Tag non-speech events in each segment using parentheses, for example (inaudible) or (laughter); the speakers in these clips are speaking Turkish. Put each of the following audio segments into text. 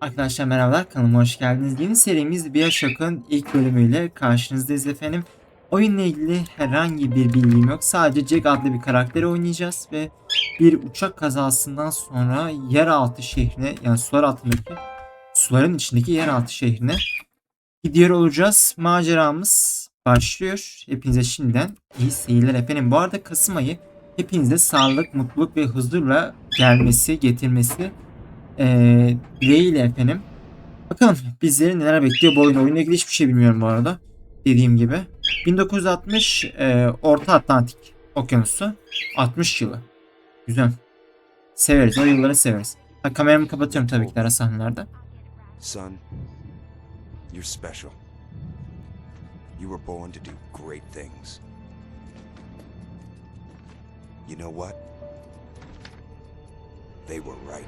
Arkadaşlar merhabalar kanalıma hoş geldiniz. Yeni serimiz Bioshock'un ilk bölümüyle karşınızdayız efendim. Oyunla ilgili herhangi bir bilgim yok. Sadece Jack adlı bir karakteri oynayacağız ve bir uçak kazasından sonra yeraltı şehrine yani sular altındaki suların içindeki yeraltı şehrine gidiyor olacağız. Maceramız başlıyor. Hepinize şimdiden iyi seyirler efendim. Bu arada Kasım ayı hepinize sağlık, mutluluk ve huzurla gelmesi, getirmesi ee, dileğiyle efendim. Bakalım bizleri neler bekliyor bu oyun. Oyunla ilgili hiçbir şey bilmiyorum bu arada. Dediğim gibi. 1960 e, Orta Atlantik Okyanusu. 60 yılı. Güzel. Severiz. O yılları severiz. Ha, kameramı kapatıyorum tabii ki de ara sahnelerde. Son, you're special. You were born to do great things. You know what? They were right.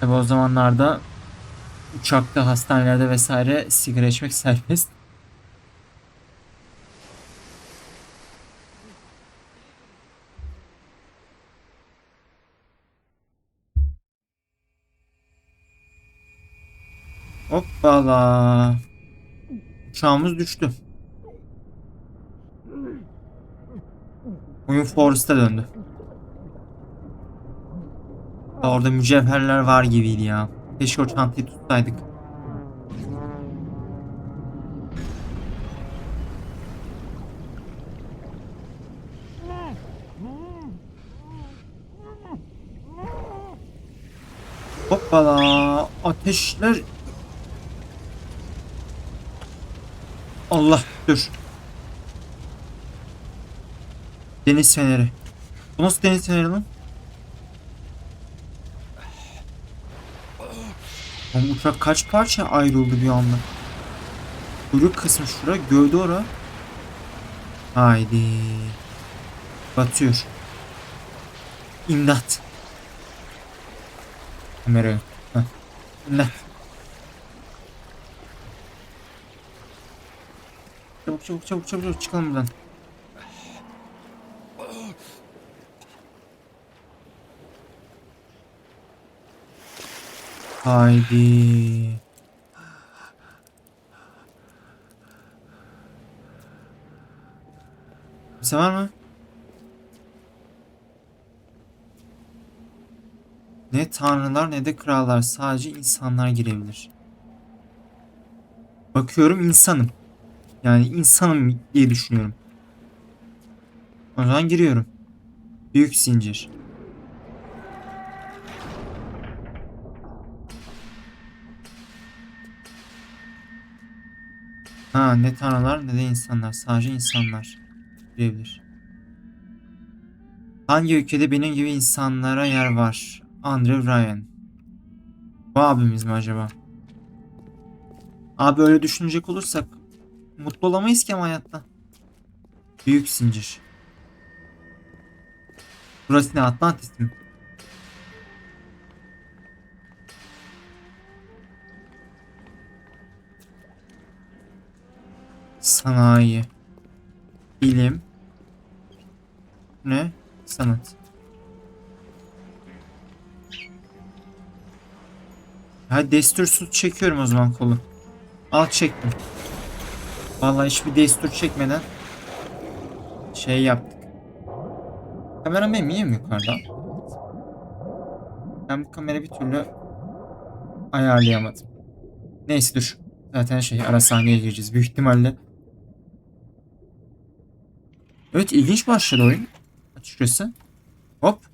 Tabii o zamanlarda uçakta, hastanelerde vesaire sigara içmek serbest. Hoppala. Uçağımız düştü. Oyun Forest'a döndü. Orada mücevherler var gibiydi ya. Keşke o çantayı tutsaydık. Hoppala. Ateşler. Allah dur. Deniz feneri. Bu nasıl deniz feneri lan? Oğlum uçak kaç parça ayrıldı bir anda. Kuyruk kısmı şura, gövde ora. Haydi. Batıyor. İmdat. Kamera. Heh. İmdat. Çabuk çabuk çabuk çabuk çabuk çıkalım buradan. Haydi. Kimse var mı? Ne tanrılar ne de krallar sadece insanlar girebilir. Bakıyorum insanım. Yani insanım diye düşünüyorum. O zaman giriyorum. Büyük zincir. Ha ne tanrılar ne de insanlar. Sadece insanlar girebilir. Hangi ülkede benim gibi insanlara yer var? Andrew Ryan. Bu abimiz mi acaba? Abi öyle düşünecek olursak mutlu olamayız ki ama hayatta. Büyük zincir. Burası ne Atlantis mi? Sanayi. Bilim. Ne? Sanat. Ha destursuz çekiyorum o zaman kolu. Al çektim. Vallahi hiçbir destur çekmeden şey yaptık. Kameram benim niye mi yukarıda? Ben bu kamera bir türlü ayarlayamadım. Neyse dur. Zaten şey ara sahneye gireceğiz büyük ihtimalle. Evet ilginç başladı oyun. Açıkçası. Hop.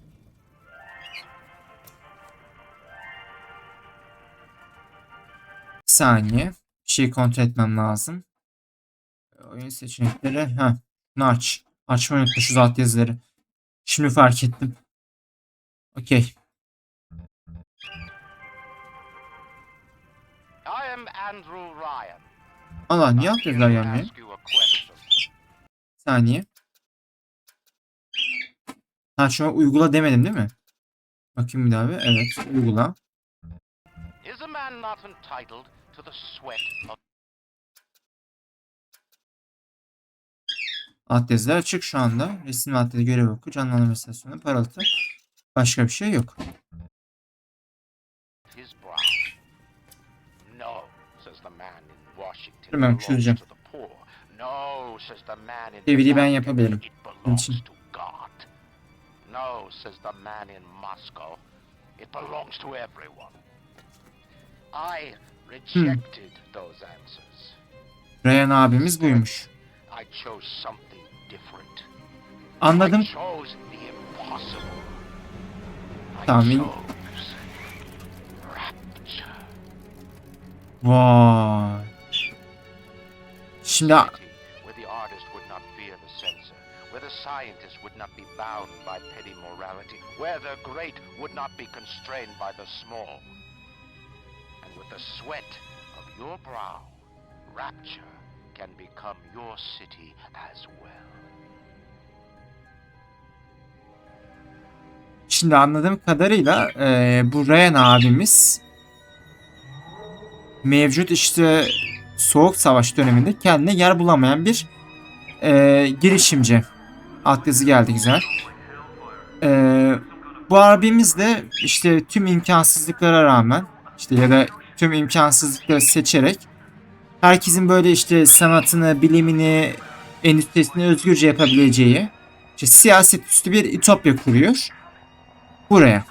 Bir saniye. Bir şey kontrol etmem lazım. Oyun seçenekleri. Ha. Bunu aç. Açmayı unutmuşuz alt yazıları. Şimdi fark ettim. Okey. Allah niye alt yazılar gelmiyor? saniye. Ha şuna uygula demedim değil mi? Bakayım bir daha bir. Evet uygula. Is a man not entitled to the sweat of Alt yazılar açık şu anda. Resim altyazı görev oku. Canlandırma istasyonu parıltı. Başka bir şey yok. Hemen çözeceğim. Çeviriyi ben yapabilirim. Belongs için. Says the man in Moscow. It belongs to everyone. I rejected those answers. Ryan abimiz buymuş. I chose something different. Anladım. I chose the impossible. I Tamam, iyi. chose rapture. Vay. Şimdi Not be bound by petty morality, where the great would not be constrained by the small. And with the sweat of your brow, rapture can become your city as well. Şimdi anladığım kadarıyla eee, bu Ryan abimiz mevcut işte Soğuk Savaş döneminde kendine yer bulamayan bir eee, girişimci. Altyazı geldi güzel. Eee, bu abimiz de işte tüm imkansızlıklara rağmen işte ya da tüm imkansızlıkları seçerek herkesin böyle işte sanatını, bilimini, endüstrisini özgürce yapabileceği işte siyaset üstü bir ütopya kuruyor buraya.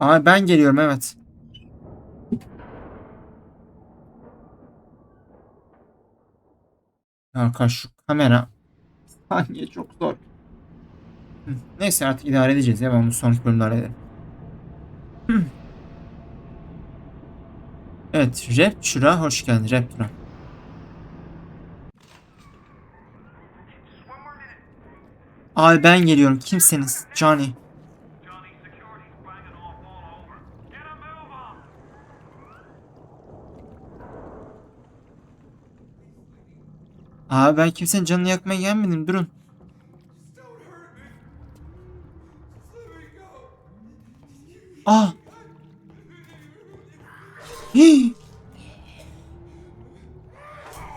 Aa ben geliyorum evet. Arkadaş şu kamera saniye çok zor. Neyse artık idare edeceğiz ya ben bunu sonraki bölümde hallederim. Evet Rapture'a hoş geldin Rapture'a. Abi ben geliyorum. Kimseniz? Johnny. Abi ben kimsenin canını yakmaya gelmedim. Durun. Ah. Hii.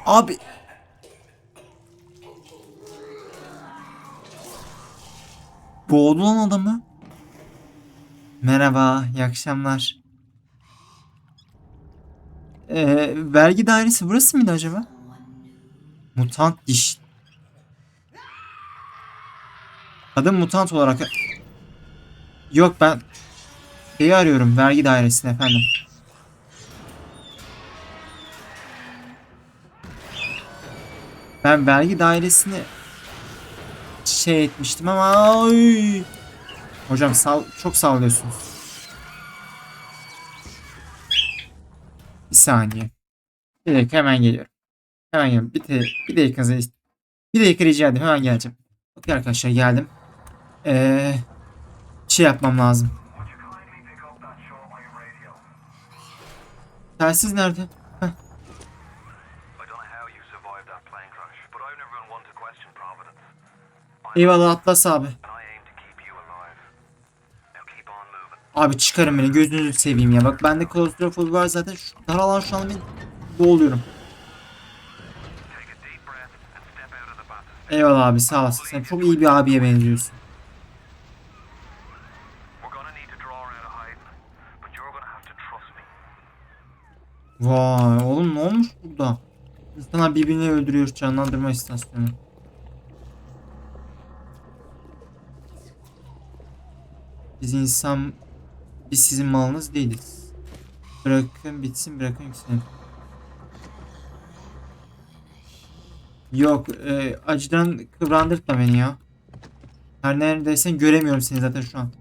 Abi. Boğdu lan adamı. Merhaba, iyi akşamlar. Ee, vergi dairesi burası mıydı acaba? Mutant diş. Kadın mutant olarak... Yok ben... Şeyi arıyorum, vergi dairesini efendim. Ben vergi dairesini şey etmiştim ama ay. Hocam sal çok sallıyorsunuz. Bir saniye. Bir dakika hemen geliyorum. Hemen. Bir, te, bir ist- bir dakika rica edeyim. Hemen geleceğim. Okey arkadaşlar geldim. Ee, şey yapmam lazım. Telsiz nerede? Providence. Eyvallah Atlas abi. Abi çıkarın beni gözünüzü seveyim ya. Bak bende klostrofobi var zaten. Şu dar alan şu an beni boğuluyorum. Eyvallah abi sağ olasın. Sen çok iyi bir abiye benziyorsun. Vay oğlum ne olmuş burada? İnsanlar birbirini öldürüyor canlandırma istasyonu. Biz insan biz sizin malınız değiliz. Bırakın bitsin bırakın yükselin. Yok e, acıdan kıvrandırtma beni ya. Her neredeysen göremiyorum seni zaten şu an.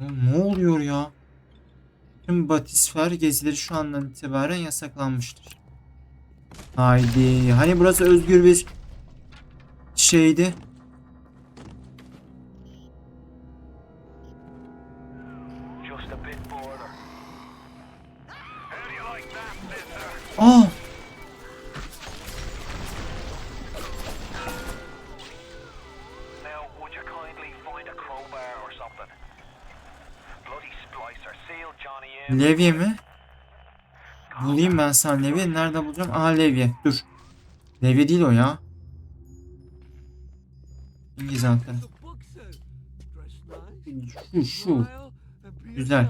Ne oluyor ya? Tüm batisfer gezileri şu andan itibaren yasaklanmıştır. Haydi. Hani burası özgür bir şeydi. Levye mi? Bulayım ben sana levye. Nerede bulacağım? Aha levye. Dur. Levye değil o ya. İngiliz anahtarı. Şu şu. Güzel.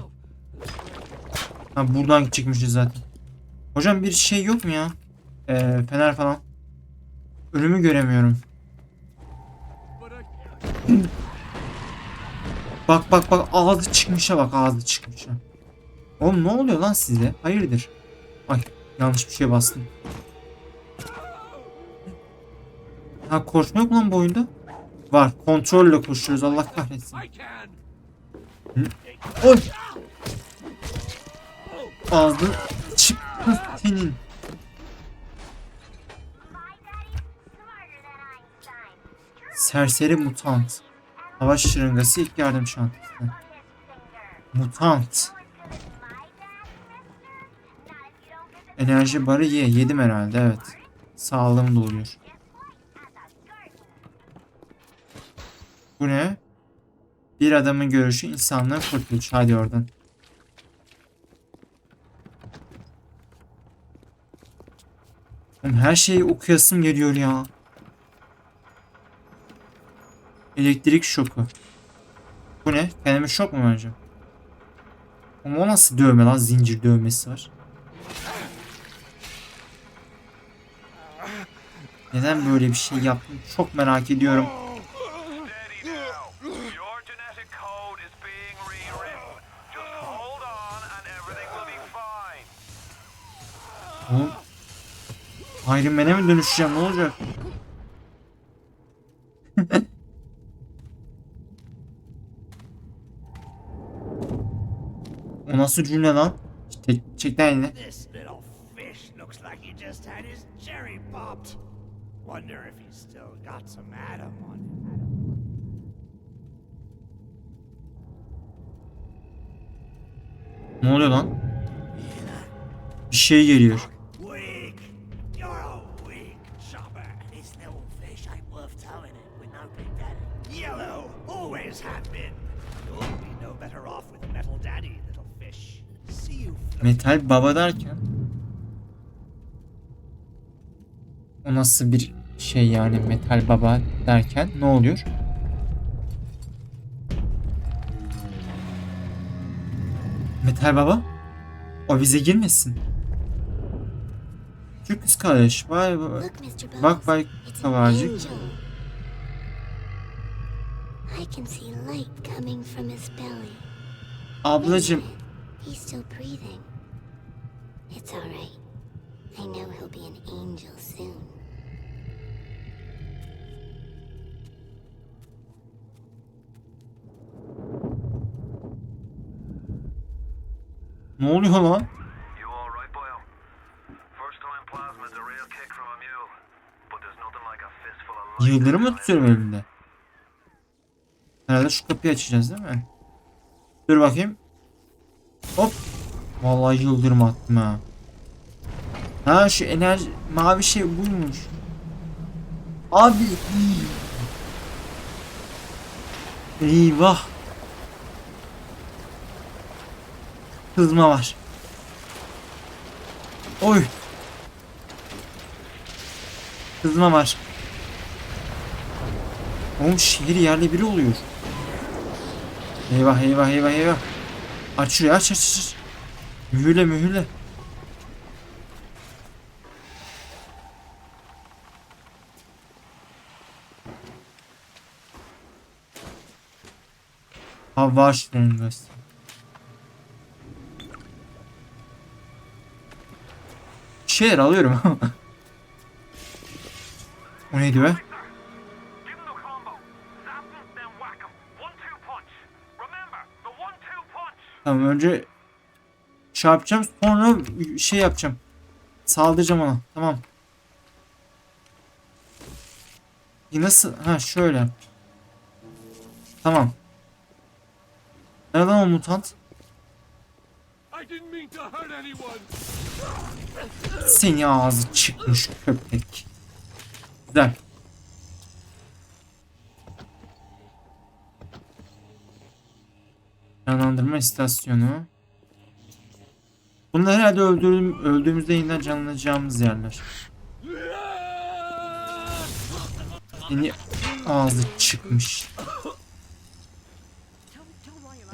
Ha buradan çıkmışız zaten. Hocam bir şey yok mu ya? Ee, fener falan. Önümü göremiyorum. Bak bak bak ağzı çıkmışa bak ağzı çıkmışa. Oğlum ne oluyor lan size? Hayırdır? Ay yanlış bir şey bastım. Ha koşma yok lan bu oyunda? Var. Kontrolle koşuyoruz Allah kahretsin. Hı? Oy! Ağzı çıktı senin. Serseri mutant. Savaş şırıngası ilk yardım çantası. Mutant. Enerji barı ye. Yedim herhalde evet. Sağlığım doluyor. Bu ne? Bir adamın görüşü insanlığın kurtuluş. Hadi oradan. Her şeyi okuyasım geliyor ya. Elektrik şoku. Bu ne? Kendime şok mu vereceğim? Ama o nasıl dövme lan? Zincir dövmesi var. Neden böyle bir şey yaptım? Çok merak ediyorum. Oğlum Iron Man'e mi dönüşeceğim? Ne olacak? (laughs) o nasıl cümle lan? Çek, çek lan Wonder if he's still got some Adam on him. Ne oluyor lan? Bir şey geliyor. Metal baba derken? O nasıl bir şey yani metal baba derken ne oluyor? Metal baba? O bize girmesin. Türk kız kardeş. Vay vay. Bak bay belly. Ablacım. It's all right. I know he'll be an angel soon. Fistful of light. Yıldırım mı tutuyorum elimde? Herhalde şu kapıyı açacağız değil mi? Dur bakayım. Hop. Vallahi yıldırım attım ha. Ha şu enerji mavi şey buymuş. Abi. Eyvah. Kızma var. Oy. Kızma var. Oğlum şehir yerle biri oluyor. Eyvah eyvah eyvah eyvah. Aç şurayı aç aç. aç. Mühürle mühürle. Hava şırıngası. Şeyler alıyorum ama. (laughs) o neydi be? Tamam önce şey yapacağım sonra şey yapacağım. Saldıracağım ona. Tamam. Ya Nasıl? Ha şöyle. Tamam. Ne lan o mutant? Seni ağzı çıkmış köpek. Güzel. Canlandırma istasyonu. Bunlar herhalde öldürdüğüm, öldüğümüzde yeniden canlanacağımız yerler. Yeni ağzı çıkmış.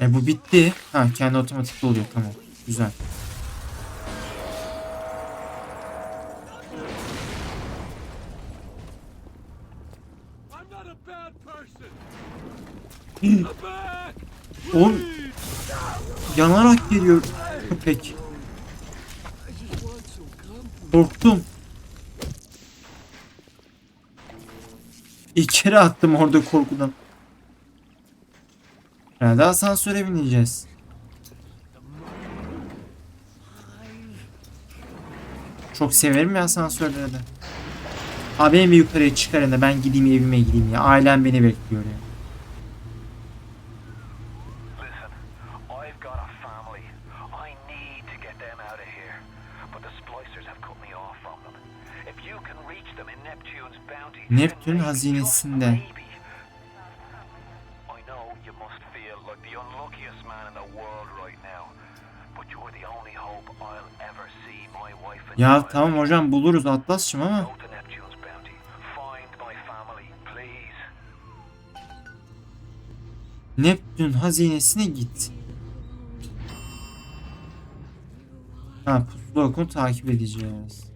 E bu bitti. Ha kendi otomatikte oluyor tamam. Güzel. Back. Oğlum yanarak geliyor (laughs) köpek. Korktum. Kere attım orada korkudan. Herhalde asansöre bineceğiz. Çok severim ya asansörleri de. Abi beni yukarıya çıkarın da ben gideyim evime gideyim ya. Ailem beni bekliyor ya. Listen, I've Ya tamam hocam buluruz Atlas'cığım ama. Neptün hazinesine git. Ha pusula okunu takip edeceğiz.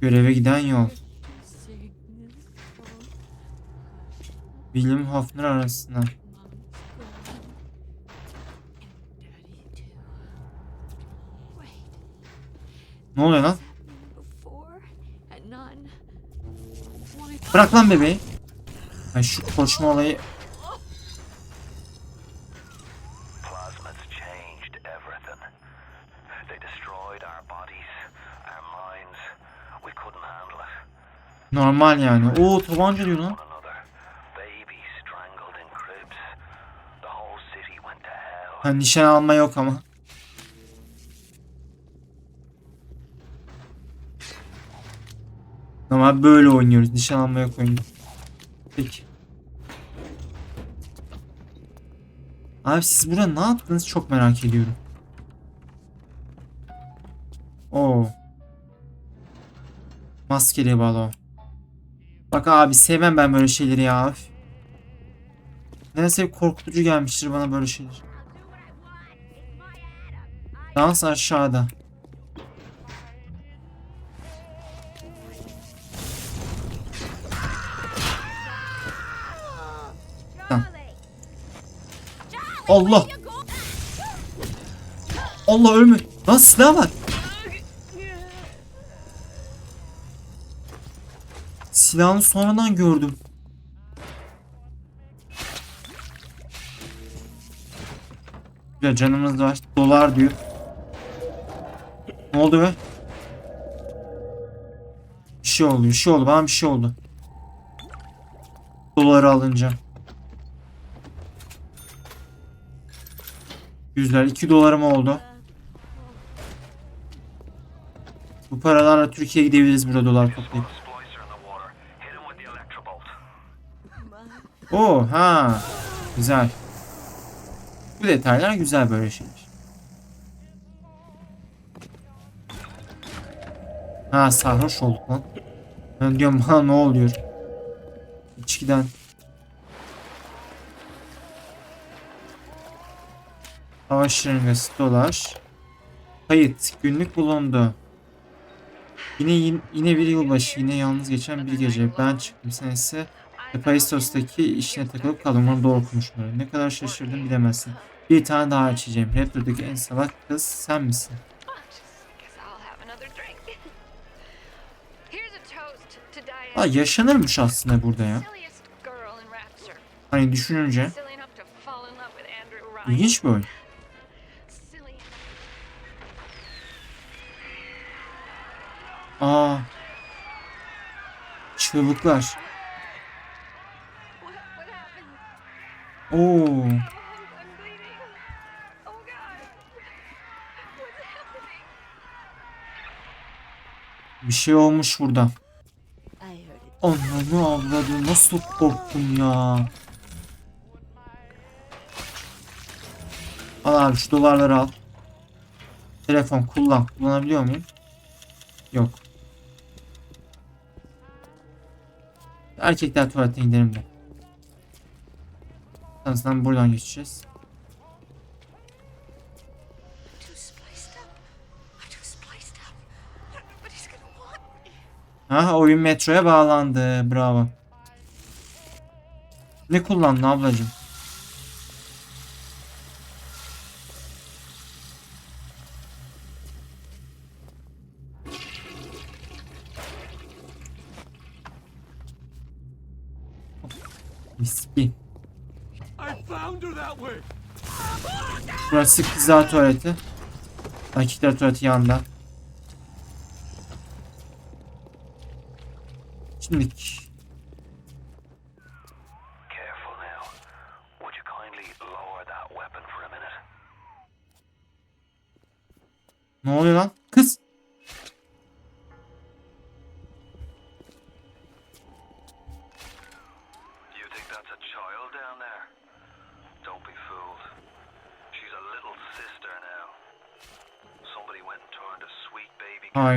Göreve giden yol. William Hafner arasında. Ne oluyor lan? Bırak lan bebeği. Ha şu koşma olayı Plasmids changed everything. They destroyed our bodies, our minds. We couldn't handle it. normal yani. Oo tabanca diyor lan. One another. Babies strangled in cribs. The whole city went to hell. Ha nişan alma yok ama. Ama böyle oynuyoruz. Nişan alma yok oyunu. Peki. Abi siz burada ne yaptınız çok merak ediyorum. Oo. Maskeli balo. Bak abi sevmem ben böyle şeyleri ya. Neyse korkutucu gelmiştir bana böyle şeyler. Dans aşağıda. Allah. Allah ölme. Lan silah var. Silahını sonradan gördüm. Ya canımız var. Dolar diyor. Ne oldu be? Bir şey oldu, bir şey oldu. Bana bir şey oldu. Doları alınca. Yüzler, 2 dolarım oldu. Bu paralarla Türkiye'ye gidebiliriz burada dolar toplayıp. Oo ha. Güzel. Bu detaylar güzel böyle şeyler. Ha sarhoş olduk lan. Ben diyorum bana ne oluyor? İçkiden. Savaş şırıngası dolar. Kayıt. Günlük bulundu. Yine yine bir yılbaşı. Yine yalnız geçen bir gece. Ben çıktım. Sen ise Hephaistos'taki işine takılıp kaldım. Onu doğru konuşmuyorum. Ne kadar şaşırdım bilemezsin. Bir tane daha içeceğim. Raptor'daki en salak kız sen misin? Ha yaşanırmış aslında burada ya. Hani düşününce. İlginç bir oyun. Aa. Çığlıklar. Oo. Bir şey olmuş burada. Ananı avladı. Nasıl korktum ya. Al abi şu dolarları al. Telefon kullan. Kullanabiliyor muyum? Yok. Erkekler tuvaletine gidelim de. Sonrasında buradan geçeceğiz. Ha oyun metroya bağlandı. Bravo. Ne kullandın ablacım? Miski. I found her that way. Burası kızlar tuvaleti. Erkekler tuvaleti yanında. Şimdilik. Careful now. Would you kindly lower that weapon for a minute? Ne oluyor lan?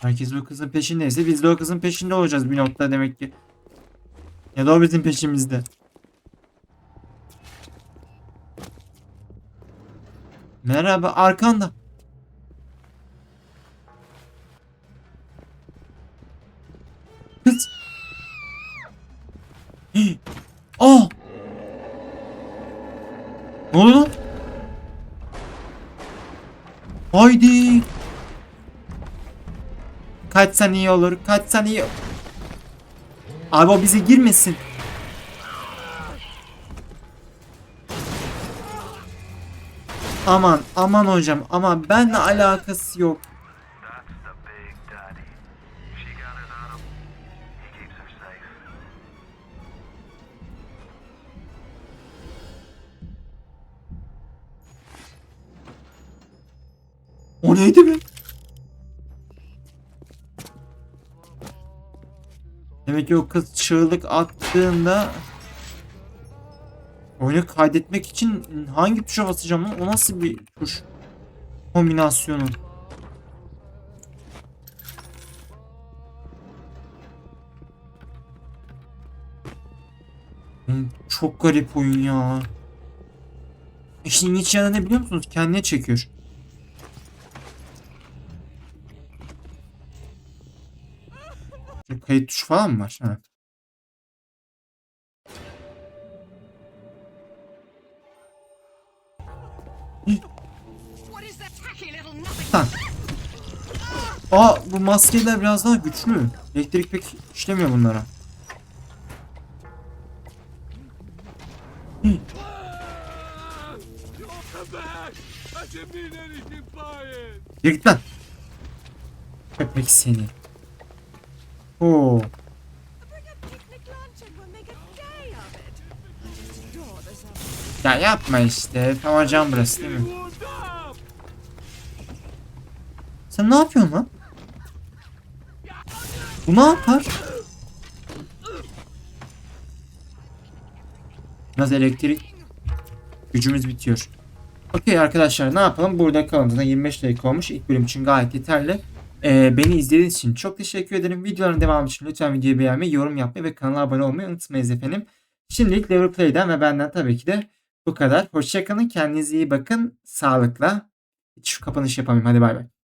Herkes bu kızın peşindeyse biz de o kızın peşinde olacağız bir nokta demek ki. Ya da o bizim peşimizde. Merhaba arkanda. Kız. Aa. (gasps) Ne oluyor lan? Haydi. Kaçsan iyi olur. Kaçsan iyi. Abi o bize girmesin. Aman aman hocam ama benle alakası yok. O neydi be? Demek ki o kız çığlık attığında oyunu kaydetmek için hangi tuşa basacağım lan? O nasıl bir tuş kombinasyonu? Çok garip oyun ya. İşin iç yanı ne biliyor musunuz? Kendine çekiyor. Şu kayıt tuşu falan mı var? Ha. Aa bu maskeler biraz daha güçlü. Elektrik pek işlemiyor bunlara. Yürü git lan. Köpek seni. Oo. Ya yapma işte. Tamam burası değil mi? Sen ne yapıyorsun lan? Bu ne yapar? Biraz elektrik gücümüz bitiyor. Okey arkadaşlar ne yapalım? Burada. Zaten 25 dakika olmuş. İlk bölüm için gayet yeterli. Ee, beni izlediğiniz için çok teşekkür ederim. Videoların devamı için lütfen videoyu beğenmeyi, yorum yapmayı ve kanala abone olmayı unutmayınız efendim. Şimdilik Level Play'den ve benden tabii ki de bu kadar. Hoşçakalın. Kendinize iyi bakın. Sağlıkla. Hiç kapanış yapamayayım. Hadi bay bay.